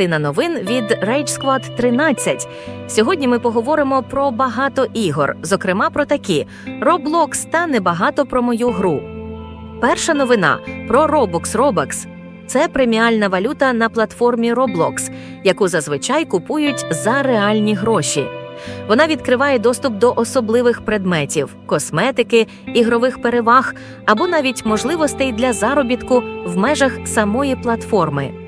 частина новин від Rage Squad 13. Сьогодні ми поговоримо про багато ігор, зокрема про такі Roblox та небагато про мою гру. Перша новина про Robux Robux. Це преміальна валюта на платформі Roblox, яку зазвичай купують за реальні гроші. Вона відкриває доступ до особливих предметів, косметики, ігрових переваг або навіть можливостей для заробітку в межах самої платформи.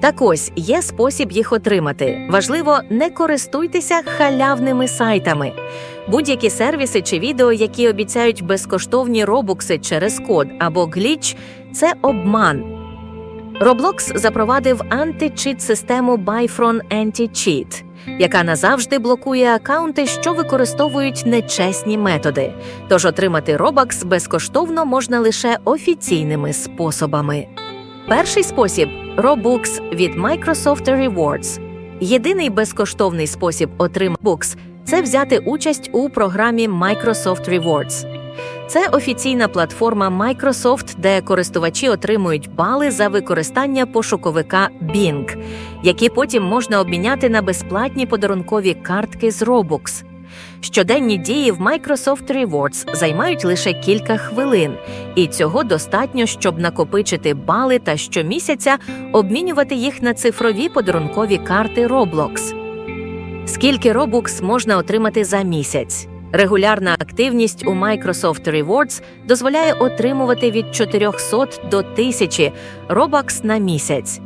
Так ось є спосіб їх отримати. Важливо, не користуйтеся халявними сайтами. Будь-які сервіси чи відео, які обіцяють безкоштовні робукси через код або гліч, це обман. Roblox запровадив античіт систему Bifron Anti-Cheat, яка назавжди блокує акаунти, що використовують нечесні методи. Тож отримати Robux безкоштовно можна лише офіційними способами. Перший спосіб Robux від Microsoft Rewards. Єдиний безкоштовний спосіб отримати Robux – це взяти участь у програмі Microsoft Rewards. Це офіційна платформа Microsoft, де користувачі отримують бали за використання пошуковика Bing, які потім можна обміняти на безплатні подарункові картки з Robux. Щоденні дії в Microsoft Rewards займають лише кілька хвилин, і цього достатньо, щоб накопичити бали та щомісяця обмінювати їх на цифрові подарункові карти Roblox. Скільки Robux можна отримати за місяць? Регулярна активність у Microsoft Rewards дозволяє отримувати від 400 до 1000 Robux на місяць.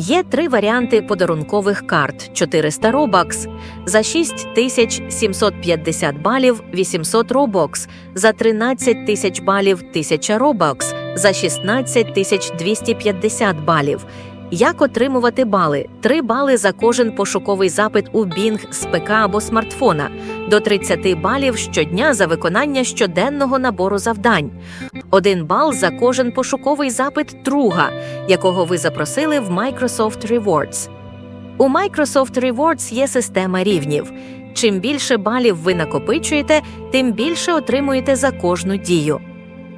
Є три варіанти подарункових карт: 400 Robux, за 6750 балів 800 Robux, за 13 тисяч балів 1000 Robux, за 16 250 балів. Як отримувати бали? 3 бали за кожен пошуковий запит у Bing з ПК або смартфона, до 30 балів щодня за виконання щоденного набору завдань, 1 бал за кожен пошуковий запит друга, якого ви запросили в Microsoft Rewards. У Microsoft Rewards є система рівнів. Чим більше балів ви накопичуєте, тим більше отримуєте за кожну дію.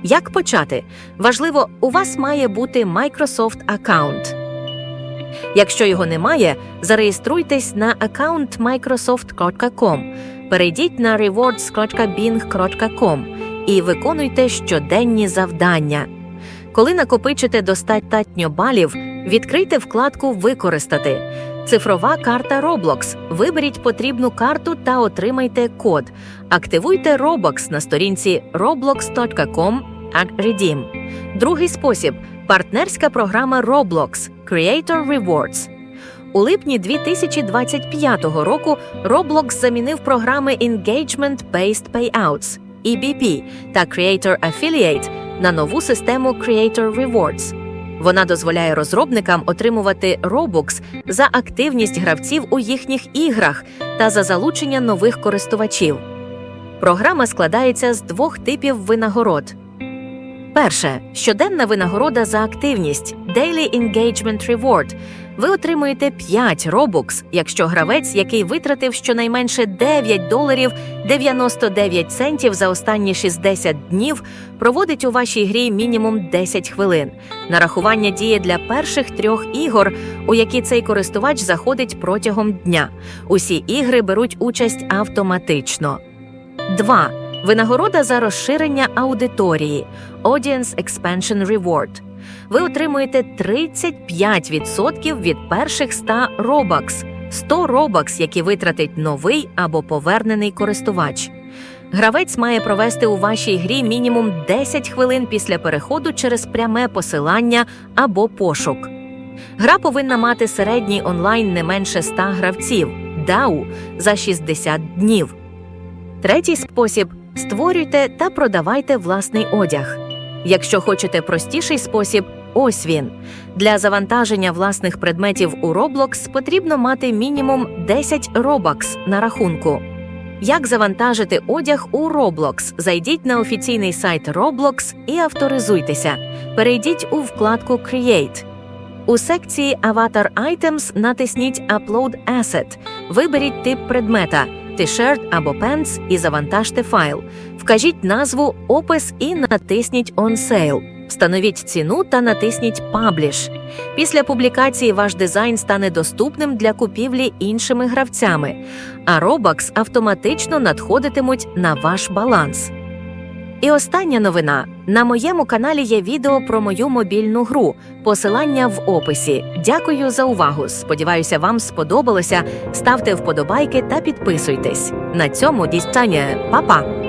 Як почати? Важливо, у вас має бути Microsoft аккаунт. Якщо його немає, зареєструйтесь на аккаунт microsoft.com, перейдіть на rewards.bing.com і виконуйте щоденні завдання. Коли накопичите достатньо балів, відкрийте вкладку Використати. Цифрова карта Roblox. Виберіть потрібну карту та отримайте код. Активуйте Robux на сторінці roblox.com Redeem. Другий спосіб партнерська програма Roblox Creator Rewards. У липні 2025 року Roblox замінив програми Engagement Based Payouts EBP та Creator Affiliate на нову систему Creator Rewards. Вона дозволяє розробникам отримувати Robux за активність гравців у їхніх іграх та за залучення нових користувачів. Програма складається з двох типів винагород. Перше щоденна винагорода за активність Daily Engagement Reward. Ви отримуєте 5 Robux, якщо гравець, який витратив щонайменше 9 доларів 99 центів за останні 60 днів, проводить у вашій грі мінімум 10 хвилин. Нарахування діє для перших трьох ігор, у які цей користувач заходить протягом дня. Усі ігри беруть участь автоматично. 2. Винагорода за розширення аудиторії Audience Expansion Reward. Ви отримуєте 35% від перших 100 Robux, 100 Robux, які витратить новий або повернений користувач. Гравець має провести у вашій грі мінімум 10 хвилин після переходу через пряме посилання або пошук. Гра повинна мати середній онлайн не менше 100 гравців DAU за 60 днів. Третій спосіб створюйте та продавайте власний одяг. Якщо хочете простіший спосіб, ось він. Для завантаження власних предметів у Roblox потрібно мати мінімум 10 Robux на рахунку. Як завантажити одяг у Roblox? Зайдіть на офіційний сайт Roblox і авторизуйтеся. Перейдіть у вкладку Create. У секції Avatar Items натисніть Upload Asset. Виберіть тип предмета T-shirt або pants і завантажте файл. Вкажіть назву, опис і натисніть On Sale. Встановіть ціну та натисніть Publish. Після публікації ваш дизайн стане доступним для купівлі іншими гравцями, а Robux автоматично надходитимуть на ваш баланс. І остання новина: на моєму каналі є відео про мою мобільну гру. Посилання в описі. Дякую за увагу. Сподіваюся, вам сподобалося. Ставте вподобайки та підписуйтесь. На цьому дістання, Па-па!